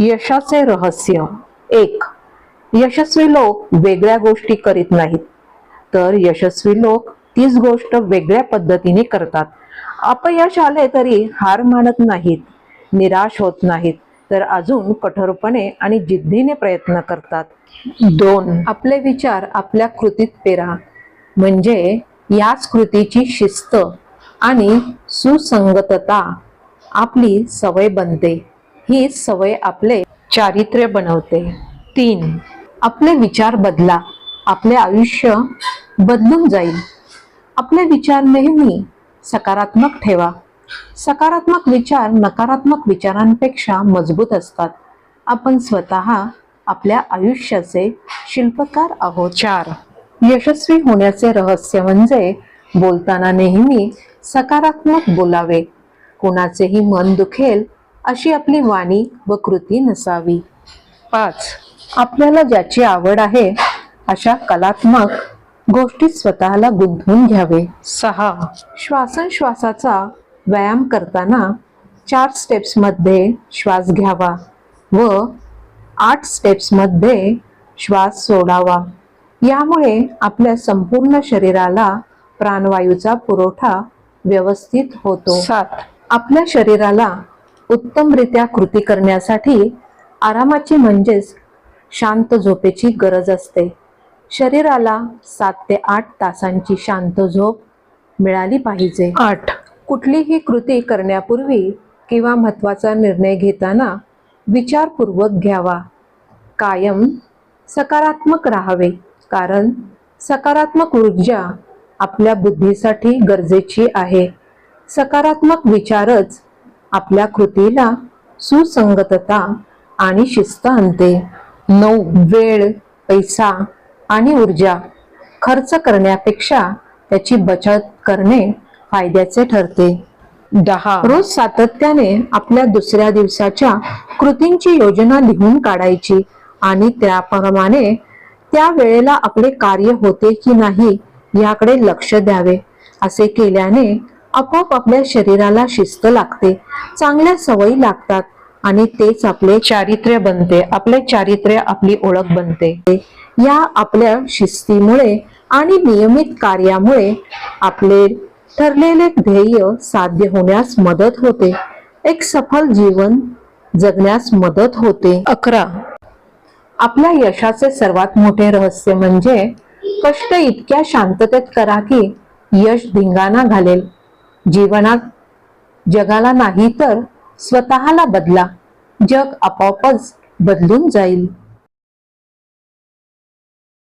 यशाचे रहस्य. एक यशस्वी लोक वेगळ्या गोष्टी करीत नाहीत. तर यशस्वी लोक तीच गोष्ट वेगळ्या पद्धतीने करतात. अपयश आले तरी हार मानत नाहीत निराश होत नाहीत तर अजून कठोरपणे आणि जिद्दीने प्रयत्न करतात. दोन आपले विचार आपल्या कृतीत पेरा. म्हणजे याच कृतीची शिस्त आणि सुसंगतता आपली सवय बनते. ही सवय आपले चारित्र्य बनवते. तीन आपले विचार बदला. आपले आयुष्य बदलून जाईल. आपले विचार नेहमी सकारात्मक ठेवा. सकारात्मक विचार नकारात्मक विचारांपेक्षा मजबूत असतात. आपण स्वतः आपल्या आयुष्याचे शिल्पकार आहोत. चार यशस्वी होण्याचे रहस्य म्हणजे बोलताना नेहमी सकारात्मक बोलावे. कोणाचेही मन दुखेल अशी आपली वाणी व कृती नसावी. पाच. आपल्याला ज्याची आवड आहे अशा कलात्मक गोष्टीत स्वतःला गुंतवून घ्यावे. सहा. श्वासनश्वासाचा व्यायाम करताना चार स्टेप्समध्ये श्वास घ्यावा व आठ स्टेप्समध्ये श्वास सोडावा. यामुळे आपल्या संपूर्ण शरीराला प्राणवायूचा पुरवठा व्यवस्थित होतो. सात. आपल्या शरीराला उत्तमरित्या कृती करण्यासाठी आरामाची म्हणजेच शांत झोपेची गरज असते. शरीराला सात ते आठ तासांची शांत झोप मिळाली पाहिजे. आठ. कुठलीही कृती करण्यापूर्वी किंवा महत्त्वाचा निर्णय घेताना विचारपूर्वक घ्यावा. कायम सकारात्मक राहावे कारण सकारात्मक ऊर्जा आपल्या बुद्धीसाठी गरजेची आहे. सकारात्मक विचारच आपल्या कृतीला सुसंगतता आणि शिस्त आणते. नऊ वेळ पैसा आणि ऊर्जा खर्च करण्यापेक्षा त्याची बचत करणे फायद्याचे ठरते. दहा. रोज सातत्याने आपल्या दुसऱ्या दिवसाच्या कृतींची योजना लिहून काढायची आणि त्याप्रमाणे त्या वेळेला आपले कार्य होते की नाही याकडे लक्ष द्यावे असे केल्याने आपोआप आपल्या शरीराला शिस्त लागते चांगल्या सवयी लागतात आणि तेच आपले चारित्र्य बनते आपले चारित्र्य आपली ओळख बनते. या आपल्या शिस्तीमुळे आणि नियमित कार्यामुळे आपले ठरलेले ध्येय साध्य होण्यास मदत होते. एक सफल जीवन जगण्यास मदत होते. अकरा. आपल्या यशाचे सर्वात मोठे रहस्य म्हणजे कष्ट इतक्या शांततेत करा की यश धिंगाणा घालेल. जीवनात जगाला नाही तर स्वतःला बदला. जग आपोआपच बदलून जाईल.